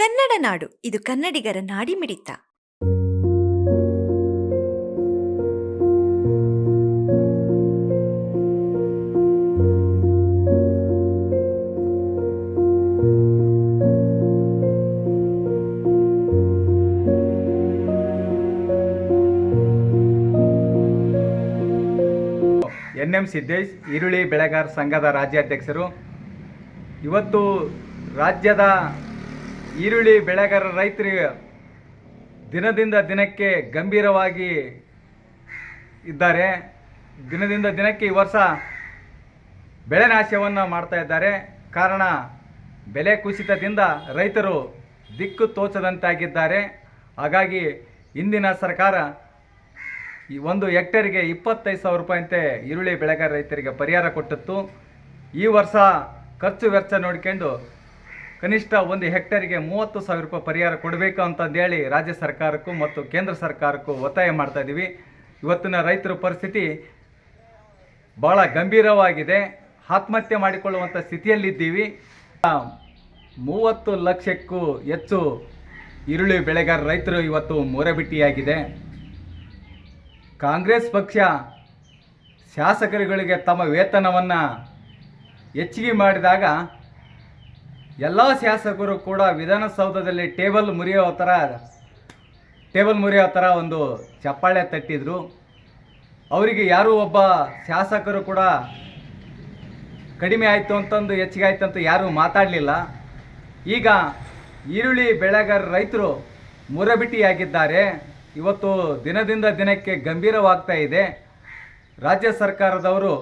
ಕನ್ನಡ ನಾಡು, ಇದು ಕನ್ನಡಿಗರ ನಾಡಿ ಮಿಡಿತ. ಎನ್ ಎಂ ಸಿದ್ದೇಶ್, ಈರುಳ್ಳಿ ಬೆಳೆಗಾರ ಸಂಘದ ರಾಜ್ಯಾಧ್ಯಕ್ಷರು. ಇವತ್ತು ರಾಜ್ಯದ ಈರುಳ್ಳಿ ಬೆಳೆಗಾರ ರೈತರಿಗೆ ದಿನದಿಂದ ದಿನಕ್ಕೆ ಗಂಭೀರವಾಗಿ ಇದ್ದಾರೆ. ದಿನದಿಂದ ದಿನಕ್ಕೆ ಈ ವರ್ಷ ಬೆಳೆ ನಾಶವನ್ನು ಮಾಡ್ತಾ ಇದ್ದಾರೆ. ಕಾರಣ, ಬೆಲೆ ಕುಸಿತದಿಂದ ರೈತರು ದಿಕ್ಕು ತೋಚದಂತಾಗಿದ್ದಾರೆ. ಹಾಗಾಗಿ ಇಂದಿನ ಸರ್ಕಾರ ಈ ಒಂದು ಹೆಕ್ಟೇರಿಗೆ ಇಪ್ಪತ್ತೈದು ಸಾವಿರ ರೂಪಾಯಿಯಂತೆ ಈರುಳ್ಳಿ ಬೆಳೆಗಾರ ರೈತರಿಗೆ ಪರಿಹಾರ ಕೊಟ್ಟಿತ್ತು. ಈ ವರ್ಷ ಖರ್ಚು ವೆಚ್ಚ ನೋಡ್ಕೊಂಡು ಕನಿಷ್ಠ ಒಂದು ಹೆಕ್ಟೇರಿಗೆ ಮೂವತ್ತು ಸಾವಿರ ರೂಪಾಯಿ ಪರಿಹಾರ ಕೊಡಬೇಕು ಅಂತಂದೇಳಿ ರಾಜ್ಯ ಸರ್ಕಾರಕ್ಕೂ ಮತ್ತು ಕೇಂದ್ರ ಸರ್ಕಾರಕ್ಕೂ ಒತ್ತಾಯ ಮಾಡ್ತಾ ಇದ್ದೀವಿ ಇವತ್ತಿನ ರೈತರ ಪರಿಸ್ಥಿತಿ ಭಾಳ ಗಂಭೀರವಾಗಿದೆ. ಆತ್ಮಹತ್ಯೆ ಮಾಡಿಕೊಳ್ಳುವಂಥ ಸ್ಥಿತಿಯಲ್ಲಿದ್ದೀವಿ. ಮೂವತ್ತು ಲಕ್ಷಕ್ಕೂ ಹೆಚ್ಚು ಈರುಳ್ಳಿ ಬೆಳೆಗಾರ ರೈತರು ಇವತ್ತು ಮೊರೆಬಿಟ್ಟಿಯಾಗಿದೆ. ಕಾಂಗ್ರೆಸ್ ಪಕ್ಷ ಶಾಸಕರುಗಳಿಗೆ ತಮ್ಮ ವೇತನವನ್ನು ಹೆಚ್ಚಿಗೆ ಮಾಡಿದಾಗ ಎಲ್ಲ ಶಾಸಕರು ಕೂಡ ವಿಧಾನಸೌಧದಲ್ಲಿ ಟೇಬಲ್ ಮುರಿಯೋ ಥರ, ಟೇಬಲ್ ಮುರಿಯೋ ಥರ ಒಂದು ಚಪ್ಪಾಳೆ ತಟ್ಟಿದ್ರು. ಅವರಿಗೆ ಯಾರೂ ಒಬ್ಬ ಶಾಸಕರು ಕೂಡ ಕಡಿಮೆ ಆಯಿತು ಅಂತಂದು, ಹೆಚ್ಚಿಗೆ ಆಯಿತು ಅಂತ ಯಾರೂ ಮಾತಾಡಲಿಲ್ಲ. ಈಗ ಈರುಳ್ಳಿ ಬೆಳೆಗಾರ ರೈತರು ಮುರಬಿಟ್ಟಿಯಾಗಿದ್ದಾರೆ. ಇವತ್ತು ದಿನದಿಂದ ದಿನಕ್ಕೆ ಗಂಭೀರವಾಗ್ತಾ ಇದೆ. ರಾಜ್ಯ ಸರ್ಕಾರದವರು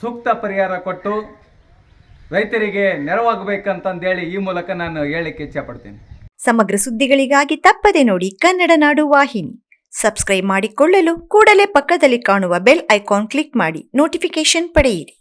ಸೂಕ್ತ ಪರಿಹಾರ ಕೊಟ್ಟು ರೈತರಿಗೆ ನೆರವಾಗಬೇಕಂತಂದೇಳಿ ಈ ಮೂಲಕ ನಾನು ಹೇಳಕ್ಕೆ ಇಚ್ಛೆಪಡ್ತೀನಿ. ಸಮಗ್ರ ಸುದ್ದಿಗಳಿಗಾಗಿ ತಪ್ಪದೆ ನೋಡಿ ಕನ್ನಡ ನಾಡು ವಾಹಿನಿ. ಸಬ್ಸ್ಕ್ರೈಬ್ ಮಾಡಿಕೊಳ್ಳಲು ಕೂಡಲೇ ಪಕ್ಕದಲ್ಲಿ ಕಾಣುವ ಬೆಲ್ ಐಕಾನ್ ಕ್ಲಿಕ್ ಮಾಡಿ ನೋಟಿಫಿಕೇಶನ್ ಪಡೆಯಿರಿ.